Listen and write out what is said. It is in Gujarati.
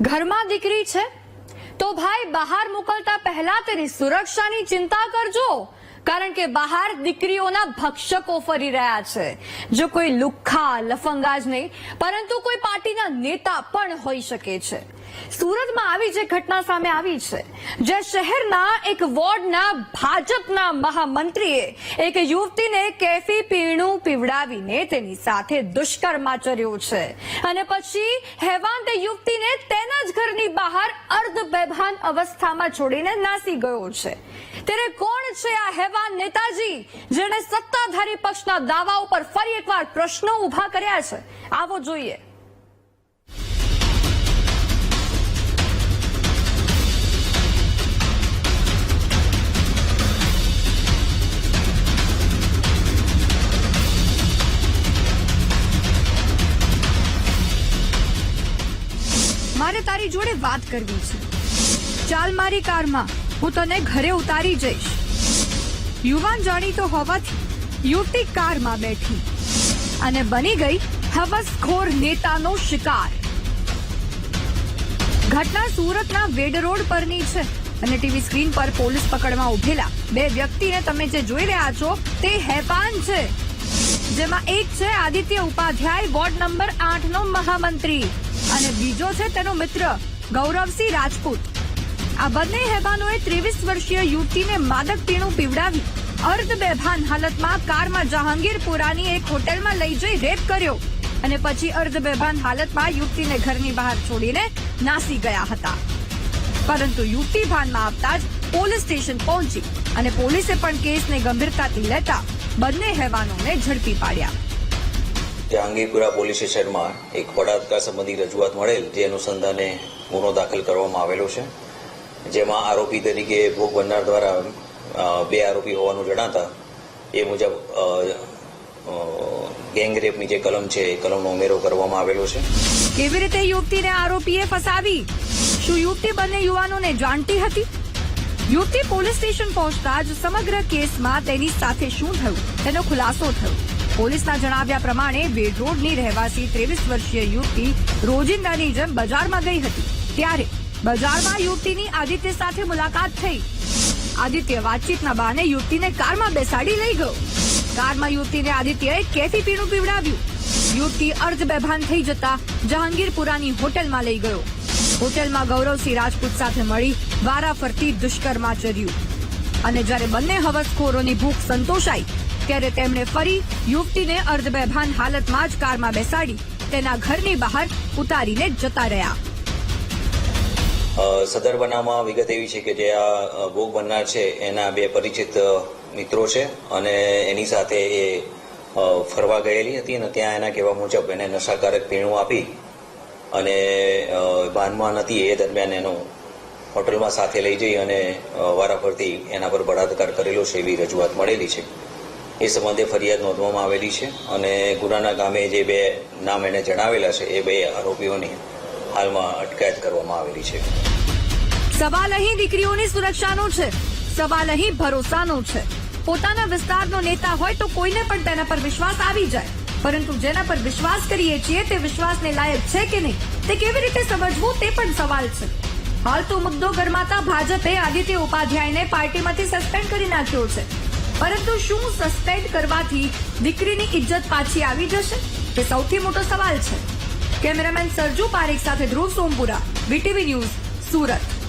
ઘરમાં દીકરી છે? તો ભાઈ બહાર મોકલતા પહેલા તેની સુરક્ષાની ચિંતા કરજો. કારણ કે બહાર દીકરીઓના ભક્ષકો ફરી રહ્યા છે. જો કોઈ લુખ્ખા લફંગાજ નહીં, પરંતુ કોઈ પાર્ટીના નેતા પણ હોઈ શકે છે. સુરતમાં આવી જે ઘટના સામે આવી છે જે શહેરના એક વોર્ડના ભાજપના મહામંત્રીએ એક યુવતીને કેફી પીણું પીવડાવીને તેની સાથે દુષ્કર્મ આચર્યું છે. અને પછી હેવાન તે યુવતીને તેના જ બેભાન અવસ્થામાં છોડીને નાસી ગયો છે. ત્યારે કોણ છે આ હેવાન નેતાજી જેણે સત્તાધારી પક્ષના દાવા ઉપર ફરી એકવાર પ્રશ્નો ઊભા કર્યા છે? આવો જોઈએ. મારે તારી જોડે વાત કરવી છે. ચાલ મારી કારમાં. હું તને ઘરે ઉતારી જઈશ. યુવાન જાણીતો હોવાથી યુવતી કારમાં બેઠી અને બની ગઈ હવસખોર નેતાનો શિકાર. ઘટના સુરતના વેડ રોડ પરની છે અને ટીવી સ્ક્રીન પર પોલીસ પકડમાં ઉભેલા બે વ્યક્તિને તમે જે જોઈ રહ્યા છો તે હેપાન છે. જેમાં એક છે આદિત્ય ઉપાધ્યાય, વોર્ડ નંબર આઠ નો મહામંત્રી અને બીજો છે તેનો મિત્ર ગૌરવસિંહ રાજપૂત. આ બંને હેબાનોએ ત્રેવીસ વર્ષીય યુવતીને માદક પીણું પીવડાવી અર્ધ બેભાન હાલતમાં કારમાં જહાંગીરપુરાની એક હોટેલમાં લઈ જઈ રેપ કર્યો. અને પછી અર્ધ બેભાન હાલતમાં યુવતીને ઘરની બહાર છોડીને નાસી ગયા હતા. પરંતુ યુવતી ભાનમાં આવતા જ પોલીસ સ્ટેશન પહોંચી અને પોલીસે પણ કેસને ગંભીરતાથી લેતા બંને હેવાનોને ઝડપી પાડ્યા. જહાંગીરપુરા પોલીસ સ્ટેશનમાં એક બળાત્કાર સંબંધી રજૂઆત મળેલ, જે અનુસંધાને ગુનો દાખલ કરવામાં આવેલો છે. જેમાં આરોપી તરીકે ભોગ બનનાર દ્વારા બે આરોપી હોવાનું જણાતા એ મુજબ અ, અ, ગેંગ રેપની જે કલમ છે એ કલમનો ઉમેરો કરવામાં આવેલો છે. કેવી રીતે યુવતીને આરોપીએ ફસાવી? શું યુવતી બંને યુવાનોને જાણતી હતી? યુવતી પોલીસ સ્ટેશન પહોંચતા જ સમગ્ર કેસમાં તેની સાથે શું થયું? તેનો ખુલાસો થયો. પોલીસના જણાવ્યા પ્રમાણે વેડ રોડની રહેવાસી ત્રેવીસ વર્ષીય યુવતી રોજિંદાની જેમ બજારમાં ગઈ હતી. ત્યારે બજારમાં યુવતીની આદિત્ય સાથે મુલાકાત થઈ. આદિત્ય વાતચીતના બહાને યુવતીને કારમાં બેસાડી લઈ ગયો. કારમાં યુવતીને આદિત્યએ કેફી પીણું પીવડાવ્યું. યુવતી અર્ધ બેભાન થઈ જતા જહાંગીરપુરાની હોટેલમાં લઈ ગયો. હોટેલમાં ગૌરવસિંહ રાજપૂત સાથે મળી વારાફરતી દુષ્કર્મ આચર્યું અને જ્યારે બંને હવસખોરોની ભૂખ સંતોષાઈ, ત્યારે તેમણે ફરી યુવતીને અર્ધ બેભાન હાલતમાં જ કારમાં બેસાડી, તેના ઘરની બહાર ઉતારીને જતા રહ્યા. સદર બનાવમાં વિગત એવી છે કે જે આ ભોગ બનનાર છે, એના બે પરિચિત મિત્રો છે અને એની સાથે એ ફરવા ગયેલી હતી અને ત્યાં એના કહેવા મુજબ એને નશાકારક પીણું આપી અને ભાનમાં નથી, એ દરમિયાન એનો હોટલમાં સાથે લઈ જઈ અને વારાફરતી એના પર બળાત્કાર કરેલો છે એવી રજૂઆત મળેલી છે. એ સંબંધે ફરિયાદ નોંધવામાં આવેલી છે અને ગુનાના ગામે જે બે નામ એને જણાવેલા છે, એ બે આરોપીઓની હાલમાં અટકાયત કરવામાં આવેલી છે. સવાલ અહીં દીકરીઓની સુરક્ષાનો છે. સવાલ અહીં ભરોસાનો છે. પોતાના વિસ્તારનો નેતા હોય તો કોઈને પણ તેના પર વિશ્વાસ આવી જાય. પરંતુ જેના પર વિશ્વાસ કરીએ છીએ તે વિશ્વાસને લાયક છે કે નહીં, તે કેવી રીતે સમજવું તે પણ સવાલ છે. હાલ તો મુદ્દો ગરમાતા ભાજપે આદિત્ય ઉપાધ્યાયને પાર્ટીમાંથી સસ્પેન્ડ કરી નાખ્યો છે. પરંતુ શું સસ્પેન્ડ કરવાથી દીકરીની ઇજ્જત પાછી આવી જશે? તે સૌથી મોટો સવાલ છે. કેમેરામેન સરજુ પારેખ સાથે ધ્રુવ સોમપુરા વીટીવી ન્યૂઝ સુરત.